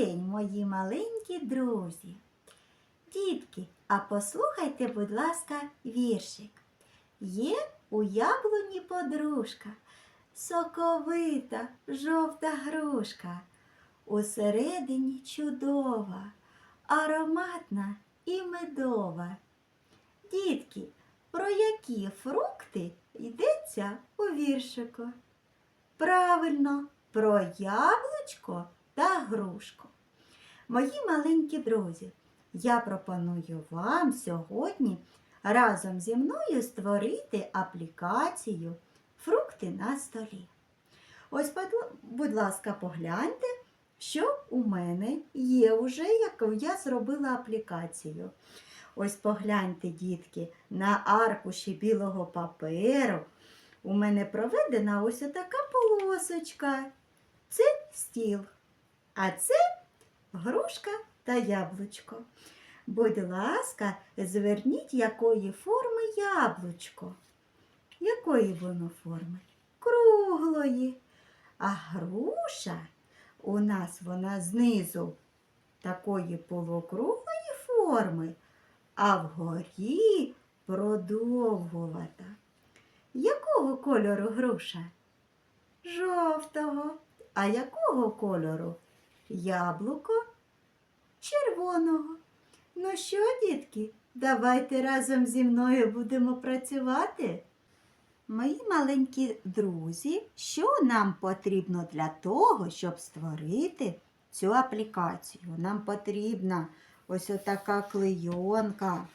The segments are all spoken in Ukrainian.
день, мої маленькі друзі. Дітки, а послухайте, будь ласка, віршик. Є у яблуні подружка, соковита, жовта грушка, усередині чудова, ароматна і медова. Дітки, про які фрукти йдеться у віршику? Правильно, про яблучко та грушку. Мої маленькі друзі, я пропоную вам сьогодні разом зі мною створити аплікацію Фрукти на столі. Ось, будь- ласка, погляньте, що у мене є уже, яку я зробила аплікацію. Ось погляньте, дітки, на аркуші білого паперу. У мене проведена ось така полосочка. Це стіл, а це грушка та яблучко. Будь ласка, зверніть, якої форми яблучко. Якої воно форми? Круглої. А груша у нас вона знизу такої полукруглої форми, а вгорі продовгувата. Якого кольору груша? Жовтого. А якого кольору? Яблуко червоного. Ну що, дітки, давайте разом зі мною будемо працювати. Мої маленькі друзі, що нам потрібно для того, щоб створити цю аплікацію? Нам потрібна ось отака клейонка,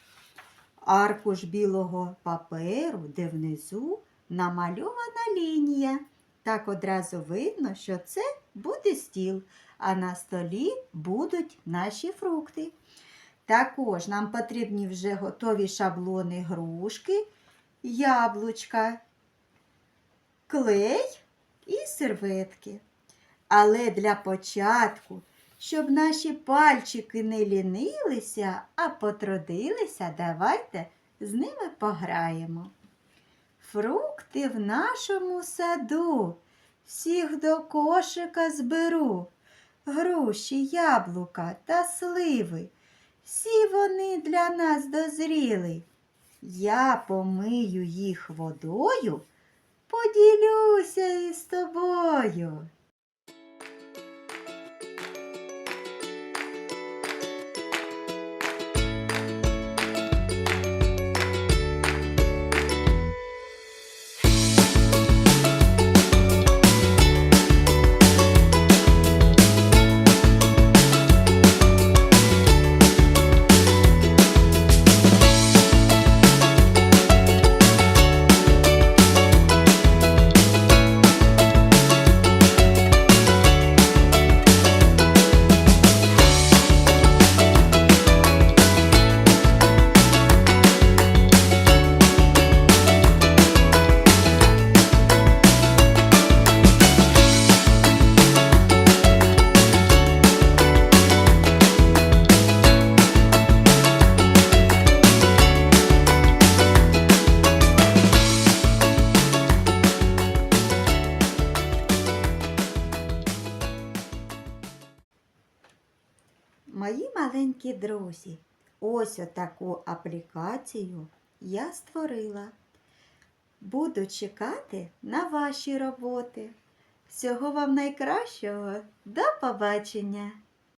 аркуш білого паперу, де внизу намальована лінія. Так одразу видно, що це буде стіл, а на столі будуть наші фрукти. Також нам потрібні вже готові шаблони грушки, яблучка, клей і серветки. Але для початку, щоб наші пальчики не лінилися, а потрудилися, давайте з ними пограємо. Фрукти в нашому саду, всіх до кошика зберу, груші, яблука та сливи. Всі вони для нас дозріли. Я помию їх водою, поділюся із тобою. Мої маленькі друзі, ось отаку аплікацію я створила. Буду чекати на ваші роботи. Всього вам найкращого. До побачення!